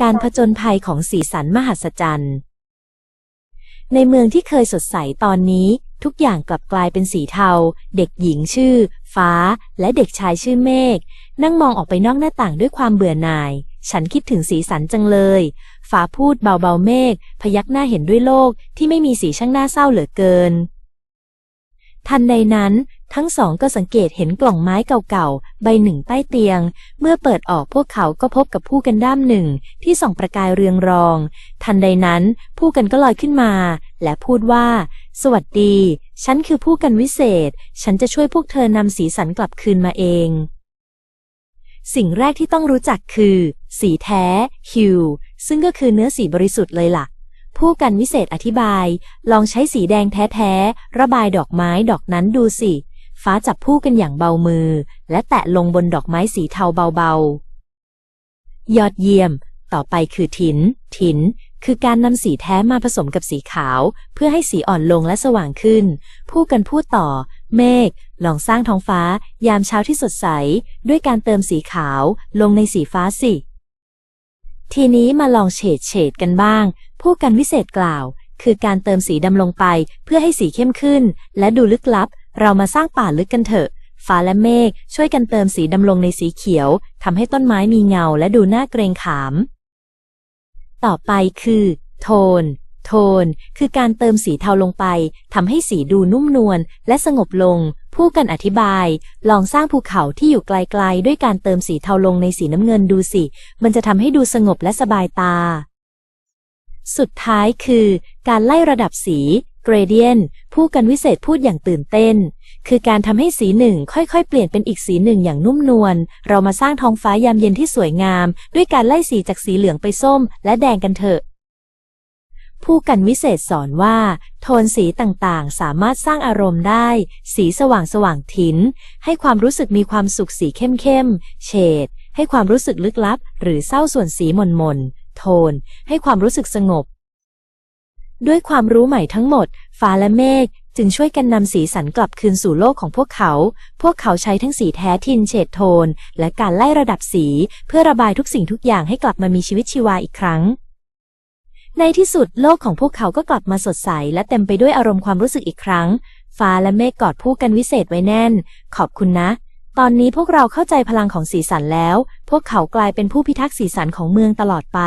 การผจญภัยของสีสันมหัศจรรย์ ในเมืองที่เคยสดใสตอนนี้ ทุกอย่างกลับกลายเป็นสีเทา เด็กหญิงชื่อ ฟ้า และเด็กชายชื่อเมฆนั่งมองออกไปนอกหน้าต่างด้วยความเบื่อหน่าย ฉันคิดถึงสีสันจังเลย ฟ้าพูดเบาๆเมฆพยักหน้าเห็นด้วยโลกที่ไม่มีสีช่างน่าเศร้าเหลือเกินทันใดนั้น ทั้งสองก็สังเกตเห็นกล่องไม้เก่าๆ ใบหนึ่งใต้เตียง เมื่อเปิดออกพวกเขาก็พบกับผู้กันด้ามหนึ่งที่ส่องประกายเรืองรอง ทันใดนั้นผู้กันก็ลอยขึ้นมา และพูดว่า สวัสดี ฉันคือผู้กันวิเศษ ฉันจะช่วยพวกเธอนำสีสันกลับคืนมาเอง สิ่งแรกที่ต้องรู้จักคือ สีแท้ฮิวซึ่งก็คือเนื้อสีบริสุทธิ์เลยล่ะผู้กันวิเศษอธิบาย ลองใช้สีแดงแท้ๆ ระบายดอกไม้ดอกนั้นดูสิ ฟ้าจับผู้กันอย่างเบามือ และแตะลงบนดอกไม้สีเทาเบาๆ ยอดเยี่ยม ต่อไปคือถิน ถิน คือการนำสีแท้มาผสมกับสีขาว เพื่อให้สีอ่อนลงและสว่างขึ้น ผู้กันพูดต่อ เมฆลองสร้างท้องฟ้า ยามเช้าที่สดใส ด้วยการเติมสีขาว ลงในสีฟ้าสิ ทีนี้มาลองเฉดเฉดกันบ้าง ผู้กันวิเศษกล่าวคือการเติมสีดำลงไปเพื่อให้สีเข้มขึ้น และดูลึกลับ เรามาสร้างป่าลึกกันเถอะ ฟ้าและเมฆช่วยกันเติมสีดำลงในสีเขียวทำให้ต้นไม้มีเงาและดูน่าเกรงขาม ต่อไปคือ โทน โทน คือการเติมสีเทาลงไปทำให้สีดูนุ่มนวลและสงบลง ผู้กันอธิบาย ลองสร้างภูเขาที่อยู่ไกลๆ ด้วยการเติมสีเทาลงในสีน้ำเงินดูสิ มันจะทำให้ดูสงบและสบายตาสุดท้ายคือ การไล่ระดับสี gradient ผู้กันวิเศษพูดอย่างตื่นเต้น คือการทำให้สีหนึ่งค่อยๆ เปลี่ยนเป็นอีกสีหนึ่งอย่างนุ่มนวล เรามาสร้างท้องฟ้ายามเย็นที่สวยงาม ด้วยการไล่สีจากสีเหลืองไปส้ม และแดงกันเถอะ ผู้กันวิเศษสอนว่า โทนสีต่างๆ สามารถสร้างอารมณ์ได้ สีสว่างสว่างๆถิน ให้ความรู้สึกมีความสุขสีเข้มๆ เฉด ให้ความรู้สึกลึกลับ หรือเศร้าส่วนสีหม่นๆ โทน ให้ความรู้สึกสงบ ด้วยความรู้ใหม่ทั้งหมด ฟ้าและเมฆจึงช่วยกันนำสีสันกลับคืนสู่โลกของพวกเขา พวกเขาใช้ทั้งสีแท้ทินเฉดโทน และการไล่ระดับสี เพื่อระบายทุกสิ่งทุกอย่างให้กลับมามีชีวิตชีวาอีกครั้ง ในที่สุดโลกของพวกเขาก็กลับมาสดใส และเต็มไปด้วยอารมณ์ความรู้สึกอีกครั้ง ฟ้าและเมฆกอดผู้กันวิเศษไว้แน่น ขอบคุณนะ ตอนนี้พวกเราเข้าใจพลังของสีสันแล้ว พวกเขากลายเป็นผู้พิทักษ์สีสันของเมืองตลอดไป